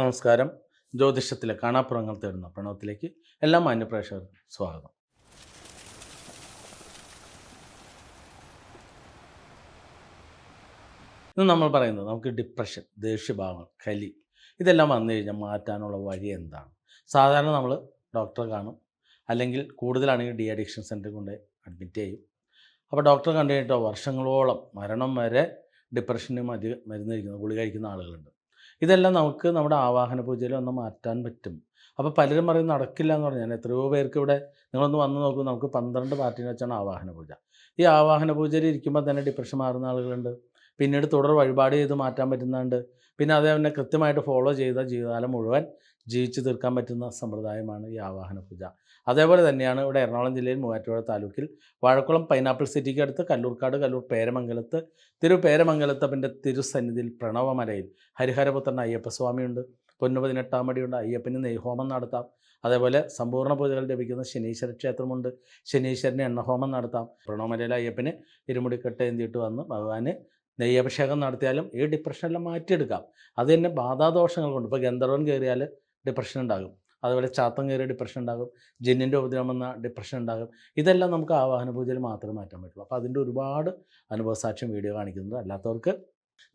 നമസ്കാരം. ജ്യോതിഷത്തിലെ കാണാപ്പുറങ്ങൾ തേടുന്ന പ്രണവത്തിലേക്ക് എല്ലാ മാന്യപ്രേക്ഷകർക്കും സ്വാഗതം. ഇന്ന് നമ്മൾ പറയുന്നത് നമുക്ക് ഡിപ്രഷൻ ദേഷ്യഭാവം കലി ഇതെല്ലാം വന്നു കഴിഞ്ഞാൽ മാറ്റാനുള്ള വഴി എന്താണ്? സാധാരണ നമ്മൾ ഡോക്ടറെ കാണും. അല്ലെങ്കിൽ കൂടുതലാണെങ്കിൽ ഡി അഡിക്ഷൻ സെന്ററിൽ കൊണ്ട് അഡ്മിറ്റ് ചെയ്യും. അപ്പോൾ ഡോക്ടർ കണ്ടു കഴിഞ്ഞിട്ടോ വർഷങ്ങളോളം മരണം വരെ ഡിപ്രഷന് മതി മരുന്ന് കഴിക്കുന്ന കഴിക്കുന്ന ആളുകളുണ്ട്. ഇതെല്ലാം നമുക്ക് നമ്മുടെ ആവാഹന പൂജയിൽ ഒന്ന് മാറ്റാൻ പറ്റും. അപ്പോൾ പലരും പറയും നടക്കില്ല എന്ന് പറഞ്ഞാൽ എത്രയോ പേർക്ക് ഇവിടെ നിങ്ങളൊന്ന് വന്ന് നോക്കൂ. നമുക്ക് പന്ത്രണ്ട് പാർട്ടിനെ വെച്ചാണ് ആവാഹന പൂജ. ഈ ആവാഹന പൂജയിൽ ഇരിക്കുമ്പോൾ തന്നെ ഡിപ്രഷൻ മാറുന്ന ആളുകളുണ്ട്. പിന്നീട് തുടർ വഴിപാട് ചെയ്ത് മാറ്റാൻ പറ്റുന്നുണ്ട് പിന്നെ അതേ തന്നെ കൃത്യമായിട്ട് ഫോളോ ചെയ്ത ജീവിതകാലം മുഴുവൻ ജീവിച്ചു തീർക്കാൻ പറ്റുന്ന സമ്പ്രദായമാണ് ഈ ആവാഹന പൂജ. അതേപോലെ തന്നെയാണ് ഇവിടെ എറണാകുളം ജില്ലയിൽ മൂവാറ്റുപുഴ താലൂക്കിൽ വാഴക്കുളം പൈനാപ്പിൾ സിറ്റിക്ക് അടുത്ത് കല്ലൂർക്കാട് കല്ലൂർ പേരമംഗലത്ത് തിരു പേരമംഗലത്തപ്പന്റെ തിരുസന്നിധിയിൽ പ്രണവമലയിൽ ഹരിഹരപുത്രൻ അയ്യപ്പസ്വാമിയുണ്ട്. പൊന്നു പതിനെട്ടാം മടിയുണ്ട് അയ്യപ്പന് നെയ്ഹോമം നടത്താം. അതേപോലെ സമ്പൂർണ പൂജകൾ ലഭിക്കുന്ന ശനീശ്വര ക്ഷേത്രമുണ്ട്. ശനീശ്വരന് എണ്ണഹോമം നടത്താം. പ്രണവമലയിലെ അയ്യപ്പന് ഇരുമുടിക്കെട്ട് എന്തിയിട്ട് വന്ന് ഭഗവാന് നെയ്യഭിഷേകം നടത്തിയാലും ഈ ഡിപ്രഷനെല്ലാം മാറ്റിയെടുക്കാം. അത് തന്നെ ബാധാദോഷങ്ങൾ കൊണ്ട് ഇപ്പോൾ ഗന്ധർവൻ കയറിയാൽ ഡിപ്രഷൻ ഉണ്ടാകും. അതുപോലെ ചാത്തം കയറിയ ഡിപ്രഷൻ ഉണ്ടാകും ജിന്നിന്റെ ഉപദ്രവം വന്ന ഡിപ്രഷൻ ഉണ്ടാകും. ഇതെല്ലാം നമുക്ക് ആവാഹന പൂജയിൽ മാത്രമേ മാറ്റാൻ പറ്റുള്ളൂ. അപ്പോൾ അതിന്റെ ഒരുപാട് അനുഭവസാക്ഷ്യം വീഡിയോ കാണിക്കുന്നത് അല്ലാത്തവർക്ക്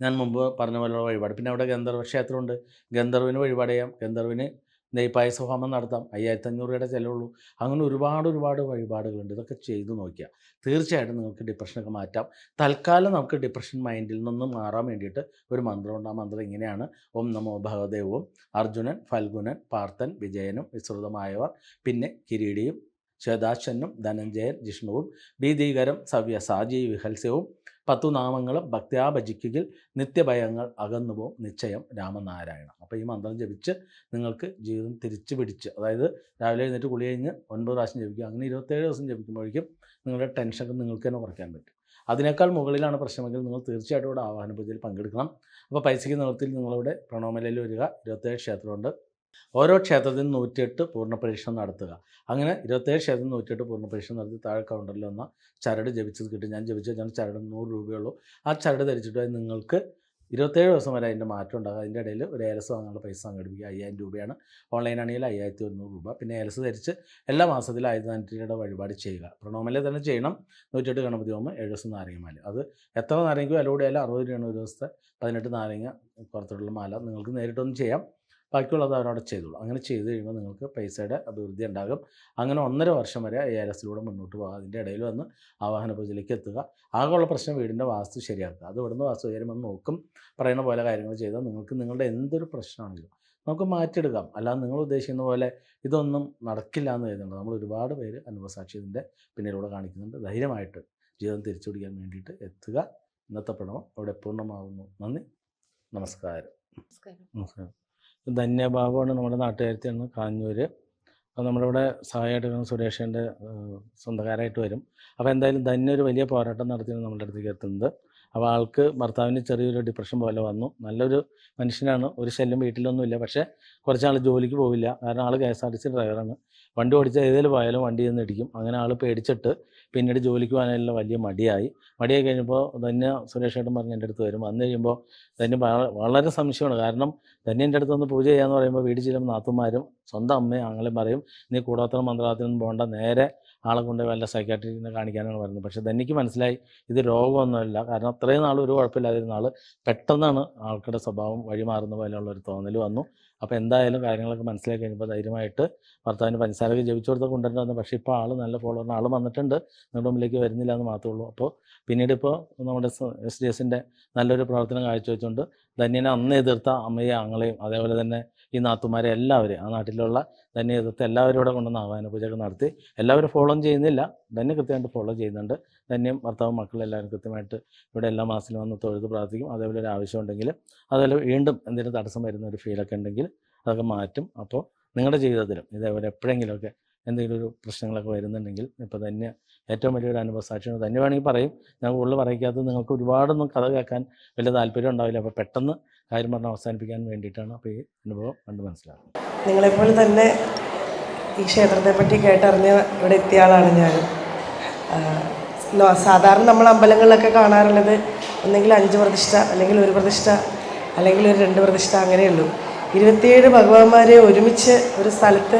ഞാൻ മുമ്പ് പറഞ്ഞ പോലെയുള്ള വഴിപാട്. പിന്നെ അവിടെ ഗന്ധർവ ക്ഷേത്രമുണ്ട്. ഗന്ധർവിന് വഴിപാട് ചെയ്യാം. ഗന്ധർവിന് നെയ്പായസ ഹോമം നടത്താം. അയ്യായിരത്തി അഞ്ഞൂറ് രൂപയുടെ ചിലവുള്ളൂ. അങ്ങനെ ഒരുപാട് ഒരുപാട് വഴിപാടുകളുണ്ട്. ഇതൊക്കെ ചെയ്തു നോക്കിയാൽ തീർച്ചയായിട്ടും നിങ്ങൾക്ക് ഡിപ്രഷനൊക്കെ മാറ്റാം. തൽക്കാലം നമുക്ക് ഡിപ്രഷൻ മൈൻഡിൽ നിന്ന് മാറാൻ വേണ്ടിയിട്ട് ഒരു മന്ത്രമുണ്ട് ആ മന്ത്രം ഇങ്ങനെയാണ്. ഓം നമോ ഭഗവദേവും അർജുനൻ ഫൽഗുനൻ പാർത്ഥൻ വിജയനും വിസ്തൃതമായവർ. പിന്നെ കിരീടിയും ശ്വേതാശനും ധനഞ്ജയൻ ജിഷ്ണുവും ഭീതീകരം സാജീവ് വിഹൽസ്യവും പത്തു നാമങ്ങളും ഭക്തിയാ ഭജിക്കുകിൽ നിത്യഭയങ്ങൾ അകന്നുപോകും നിശ്ചയം രാമനാരായണം അപ്പോൾ ഈ മന്ത്രം ജപിച്ച് നിങ്ങൾക്ക് ജീവിതം തിരിച്ചു പിടിച്ച് അതായത് രാവിലെ എഴുന്നേറ്റ് കുളി കഴിഞ്ഞ് ഒൻപത് പ്രാവശ്യം ജപിക്കുക. അങ്ങനെ ഇരുപത്തേഴ് ദിവസം ജപിക്കുമ്പോഴേക്കും നിങ്ങളുടെ ടെൻഷനൊക്കെ നിങ്ങൾക്ക് തന്നെ കുറയ്ക്കാൻ പറ്റും. അതിനേക്കാൾ മുകളിലാണ് പ്രശ്നമെങ്കിൽ നിങ്ങൾ തീർച്ചയായിട്ടും ഇവിടെ ആവാഹന പൂജയിൽ പങ്കെടുക്കണം. അപ്പോൾ പൈസയ്ക്ക് നിറത്തിൽ നിങ്ങളിവിടെ പ്രണോമലയിൽ വരിക. ഇരുപത്തേഴ് ക്ഷേത്രമുണ്ട്. ഓരോ ക്ഷേത്രത്തിനും നൂറ്റിയെട്ട് പൂർണ പരീക്ഷണം നടത്തുക. അങ്ങനെ ഇരുപത്തേഴ് ക്ഷേത്രത്തിൽ നൂറ്റിയെട്ട് പൂർണ പരീക്ഷ നടത്തി താഴെ കൗണ്ടറിൽ വന്ന ചരട് ജപിച്ചത് കിട്ടും. ഞാൻ ജപിച്ചത് ഞാൻ ചരട് നൂറ് രൂപയുള്ളൂ. ആ ചരട് ധരിച്ചിട്ട് നിങ്ങൾക്ക് ഇരുപത്തേഴ് ദിവസം വരെ അതിന്റെ മാറ്റം ഉണ്ടാകും. അതിന്റെ ഇടയിൽ ഒരു ഏലസ് വാങ്ങാനുള്ള പൈസ സംഘടിപ്പിക്കുക. അയ്യായിരം രൂപയാണ്. ഓൺലൈനാണെങ്കിൽ അയ്യായിരത്തി ഒരുന്നൂറ് രൂപ. പിന്നെ ഏലസ് ധരിച്ച് എല്ലാ മാസത്തിലും നാനൂറ്റിയുടെ വഴിപാട് ചെയ്യുക. പ്രണോമലെ തന്നെ ചെയ്യണം. നൂറ്റെട്ട് ഗണപതി ഹോമം ഏഴ് ദിവസം നാരങ്ങമാല അത് എത്ര നാരങ്ങയ്ക്കും വില കൂടിയാലും അറുപത് രൂപയാണ് ഒരു ദിവസത്തെ പതിനെട്ട് നാരങ്ങ പുറത്തോട്ടുള്ള മാല. നിങ്ങൾക്ക് നേരിട്ടൊന്നും ചെയ്യാം. ബാക്കിയുള്ളത് അവരവിടെ ചെയ്തോളൂ. അങ്ങനെ ചെയ്ത് കഴിയുമ്പോൾ നിങ്ങൾക്ക് പൈസയുടെ അഭിവൃദ്ധി ഉണ്ടാകും. അങ്ങനെ ഒന്നര വർഷം വരെ എ ആർ എസിലൂടെ മുന്നോട്ട് പോകുക അതിന്റെ ഇടയിൽ വന്ന് ആവാഹന പൂജയിലേക്ക് എത്തുക. ആകെയുള്ള പ്രശ്നം വീടിന്റെ വാസ്തു ശരിയാക്കുക. അത് ഇവിടുന്ന് വാസ്തുകാര്യം വന്ന് നോക്കും. പറയുന്ന പോലെ കാര്യങ്ങൾ ചെയ്താൽ നിങ്ങൾക്ക് നിങ്ങളുടെ എന്തൊരു പ്രശ്നമാണെങ്കിലും നമുക്ക് മാറ്റിയെടുക്കാം. അല്ലാതെ നിങ്ങൾ ഉദ്ദേശിക്കുന്ന പോലെ ഇതൊന്നും നടക്കില്ല എന്ന് കരുതുന്നുണ്ട് നമ്മൾ ഒരുപാട് പേര് അനുഭവസാക്ഷി ഇതിന്റെ പിന്നിലൂടെ കാണിക്കുന്നുണ്ട്. ധൈര്യമായിട്ട് ജീവിതം തിരിച്ചു പിടിക്കാൻ വേണ്ടിയിട്ട് എത്തുക. ഇന്നത്തെ പ്രണവം അവിടെ പൂർണമാകുന്നു. നന്ദി. നമസ്കാരം. നമസ്കാരം. ധന്യഭാവമാണ് നമ്മുടെ നാട്ടുകാരത്തിയാണ് കാഞ്ഞൂർ അപ്പോൾ നമ്മളിവിടെ സഹായമായിട്ട് വരുന്ന സുരേഷിന്റെ സ്വന്തക്കാരായിട്ട് വരും. അപ്പോൾ എന്തായാലും ധന്യ ഒരു വലിയ പോരാട്ടം നടത്തിയാണ് നമ്മുടെ അടുത്തേക്ക് എത്തുന്നത്. അപ്പോൾ ആൾക്ക് ഭർത്താവിന് ചെറിയൊരു ഡിപ്രഷൻ പോലെ വന്നു. നല്ലൊരു മനുഷ്യനാണ്. ഒരു ശല്യം വീട്ടിലൊന്നുമില്ല. പക്ഷേ കുറച്ചാൾ ജോലിക്ക് പോവില്ല. കാരണം ആൾ K S R T C ഡ്രൈവറാണ്. വണ്ടി ഓടിച്ചാൽ ഏതെങ്കിലും പോയാലും വണ്ടി ചെന്ന് ഇടിക്കും. അങ്ങനെ ആൾ പേടിച്ചിട്ട് പിന്നീട് ജോലിക്ക് പോകാനുള്ള വലിയ മടിയായി. മടിയായി കഴിഞ്ഞപ്പോൾ ധന്യ സുരേഷ് ഏട്ടൻ പറഞ്ഞ് എന്റെ അടുത്ത് വരും. വന്നു കഴിയുമ്പോൾ ധന്യ വളരെ സംശയമാണ്. കാരണം ധന്യ എന്റെ അടുത്ത് വന്ന് പൂജ ചെയ്യാന്ന് പറയുമ്പോൾ വീട്ടിൽ ചെല്ലുമ്പോൾ നാത്തുമാരും സ്വന്തം അമ്മയും ആങ്ങളെയും പറയും നീ കൂടാത്ര മന്ത്രാലയത്തിനൊന്നും പോകണ്ട നേരെ ആളെ കൊണ്ട് വല്ല സൈക്കാട്രിസ്റ്റിനെ കാണിക്കാനാണ് പറയുന്നത്. പക്ഷേ ധനിക്ക് മനസ്സിലായി ഇത് രോഗമൊന്നുമല്ല. കാരണം അത്രയും നാൾ ഒരു കുഴപ്പമില്ലാതിരുന്ന ആൾ പെട്ടെന്നാണ് ആൾക്കാരുടെ സ്വഭാവം വഴിമാറുന്ന പോലെയുള്ള ഒരു തോന്നൽ വന്നു. അപ്പോൾ എന്തായാലും കാര്യങ്ങളൊക്കെ മനസ്സിലാക്കി കഴിഞ്ഞപ്പോൾ ധൈര്യമായിട്ട് ഭർത്താവിന് പഞ്ചസാരക്ക് ജപിച്ചു കൊടുത്ത കൊണ്ടുവരുന്നത് പക്ഷേ ഇപ്പോൾ ആൾ നല്ല ഫോളോവറിന് ആൾ വന്നിട്ടുണ്ട്. നിങ്ങളുടെ മുമ്പിലേക്ക് വരുന്നില്ല എന്ന് മാത്രമേ ഉള്ളൂ. അപ്പോൾ പിന്നീട് ഇപ്പോൾ നമ്മുടെ എസ് ഡി എസിന്റെ നല്ലൊരു പ്രവർത്തനം കാഴ്ചവെച്ചുകൊണ്ട് ധന്യനെ അന്ന് എതിർത്ത അമ്മയും ആങ്ങളെയും അതേപോലെ തന്നെ ഈ നാത്തുമാരെ എല്ലാവരെയും ആ നാട്ടിലുള്ള ധന്യദത്തെ എതിർത്ത് എല്ലാവരും ഇവിടെ കൊണ്ടുവന്ന് ആഹ്വാന പൂജകൾ നടത്തി. എല്ലാവരും ഫോളോ ചെയ്യുന്നില്ല. ധന്യ കൃത്യമായിട്ട് ഫോളോ ചെയ്യുന്നുണ്ട്. ധന്യം ഭർത്താവും മക്കളും എല്ലാവരും കൃത്യമായിട്ട് ഇവിടെ എല്ലാ മാസത്തിലും വന്ന് തൊഴുത് പ്രാർത്ഥിക്കും. അതേപോലെ ഒരു ആവശ്യം ഉണ്ടെങ്കിൽ അതുപോലെ വീണ്ടും എന്തെങ്കിലും തടസ്സം വരുന്ന ഒരു ഫീലൊക്കെ ഉണ്ടെങ്കിൽ അതൊക്കെ മാറ്റും. അപ്പോൾ നിങ്ങളുടെ ജീവിതത്തിലും ഇതേപോലെ എപ്പോഴെങ്കിലുമൊക്കെ എന്തെങ്കിലും ഒരു പ്രശ്നങ്ങളൊക്കെ വരുന്നുണ്ടെങ്കിൽ ഇപ്പോൾ തന്നെ ഏറ്റവും വലിയൊരു അനുഭവ സാക്ഷിയാണ് തന്നെ വേണമെങ്കിൽ പറയും. ഞാൻ കൂടുതൽ പറയിക്കാത്തത് നിങ്ങൾക്ക് ഒരുപാടൊന്നും കഥ കേൾക്കാൻ വലിയ താല്പര്യം ഉണ്ടാവില്ല. അപ്പോൾ പെട്ടെന്ന് കാര്യം പറഞ്ഞ് അവസാനിപ്പിക്കാൻ വേണ്ടിയിട്ടാണ് അപ്പോൾ ഈ അനുഭവം കണ്ട് മനസ്സിലാക്കുന്നത്. നിങ്ങളെപ്പോലെ തന്നെ ഈ ക്ഷേത്രത്തെ പറ്റി കേട്ടറിഞ്ഞ് ഇവിടെ എത്തിയ ആളാണ് ഞാൻ. സാധാരണ നമ്മൾ അമ്പലങ്ങളിലൊക്കെ കാണാറുള്ളത് ഒന്നെങ്കിൽ അഞ്ച് പ്രതിഷ്ഠ അല്ലെങ്കിൽ ഒരു പ്രതിഷ്ഠ അല്ലെങ്കിൽ ഒരു രണ്ട് പ്രതിഷ്ഠ അങ്ങനെയുള്ളൂ. ഇരുപത്തിയേഴ് ഭഗവാന്മാരെ ഒരുമിച്ച് ഒരു സ്ഥലത്ത്